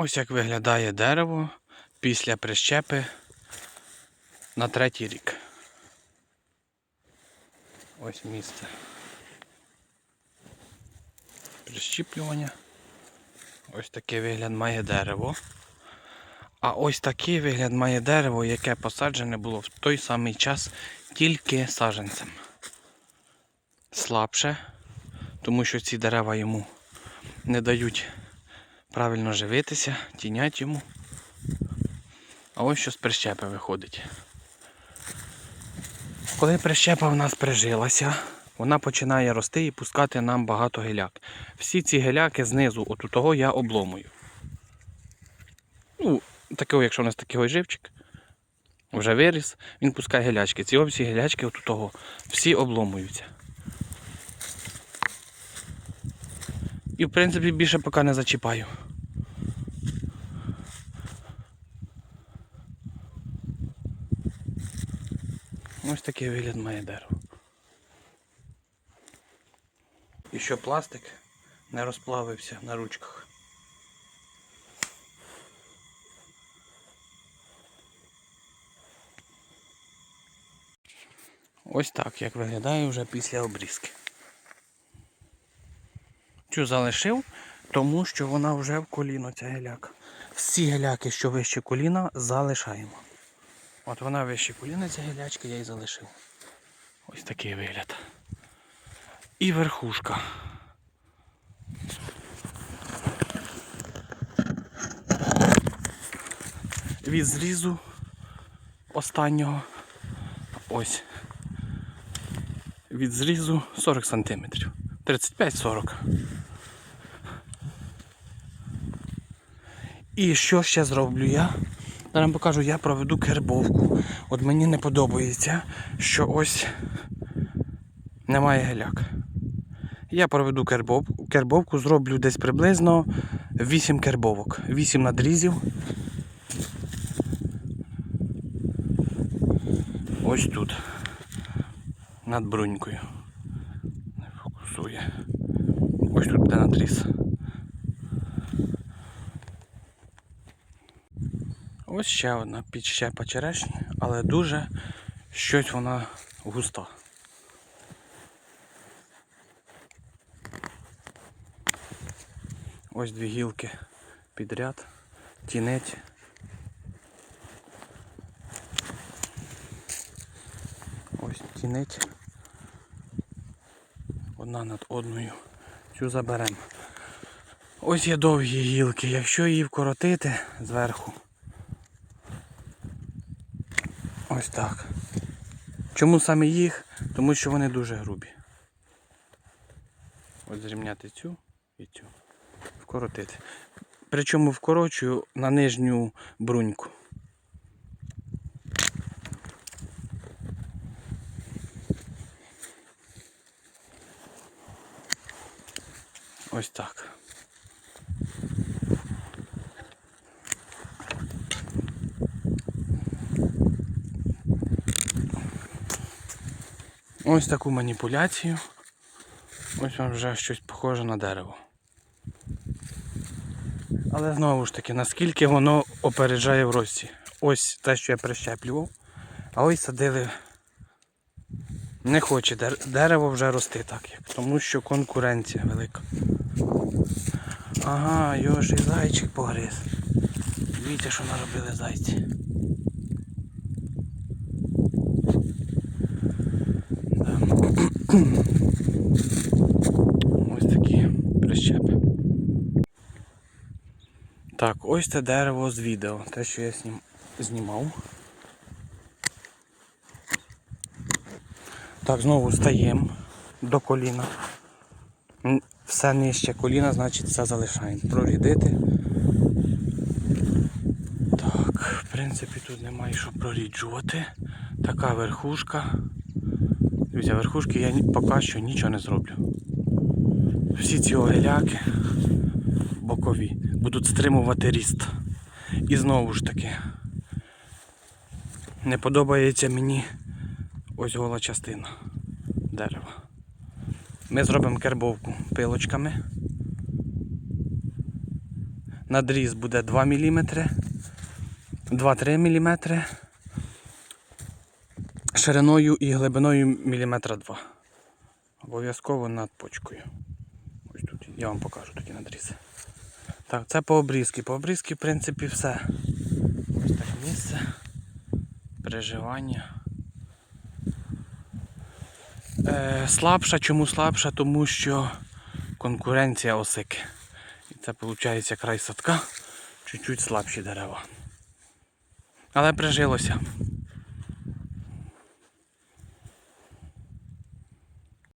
Ось як виглядає дерево після прищепи на третій рік. Ось місце. Прищіплювання. Ось такий вигляд має дерево. А ось такий вигляд має дерево, яке посаджене було в той самий час тільки саджанцем. Слабше, тому що ці дерева йому не дають правильно живитися, тінять йому. А ось що з прищепи виходить. Коли прищепа в нас прижилася, вона починає рости і пускати нам багато геляк. Всі ці геляки знизу, от у того я обломую. Ну, такого, якщо у нас такий ось живчик, вже виріс, він пускає гелячки. Ці всі гелячки от у того, всі обломуються. І в принципі більше поки не зачіпаю. Ось такий вигляд має дерево. І що пластик не розплавився на ручках. Ось так, як виглядає вже після обрізки. Цю залишив, тому що вона вже в коліно ця геляка. Всі геляки, що вище коліна, залишаємо. От вона вище коліна, ця гелячка, я її залишив. Ось такий вигляд. І верхушка. Від зрізу останнього. Ось. Від зрізу 40 см. 35-40. І що ще зроблю я? Зараз покажу, я проведу кербовку. От мені не подобається, що ось немає геляк. Я проведу кербовку, кербовку зроблю десь приблизно 8 кербовок, 8 надрізів. Ось тут. Над брунькою. Не фокусує. Ось тут буде надріз. Ось ще одна підщепа черешні, але дуже щось вона густа. Ось дві гілки підряд, тінеть. Ось тінеть. Одна над одною. Цю заберемо. Ось є довгі гілки. Якщо її вкоротити зверху. Ось так. Чому саме їх? Тому що вони дуже грубі. Ось зрівняти цю і цю. Вкоротити. Причому вкорочую на нижню бруньку. Ось так. Ось таку маніпуляцію. Ось вам вже щось похоже на дерево. Але знову ж таки, наскільки воно опереджає в рості. Ось те, що я прищеплював, а ось садили. Не хоче дерево вже рости так, як, тому що конкуренція велика. Ага, його ж і зайчик погриз. Дивіться, що наробили зайці. Ось такі прищепи. Так, ось це дерево з відео, те, що я знім- знімав. Так, знову стаємо до коліна. Все нижче коліна, значить все залишаємо. Прорідити. Так, в принципі тут немає що проріджувати. Така верхушка. Дивіться, верхушки я поки що нічого не зроблю. Всі ці огеляки бокові будуть стримувати ріст. І знову ж таки, не подобається мені ось гола частина дерева. Ми зробимо кербовку пилочками. надріз буде 2 мм, 2-3 мм, шириною і глибиною міліметра 2. Обов'язково над почкою. Ось тут я вам покажу такі надрізи. Так, це по обрізки. По обрізки, в принципі, все. Ось так місце. Переживання. Е, слабша. Чому слабша? Тому що конкуренція осики. І це виходить край садка, чуть-чуть слабші дерева. Але прижилося.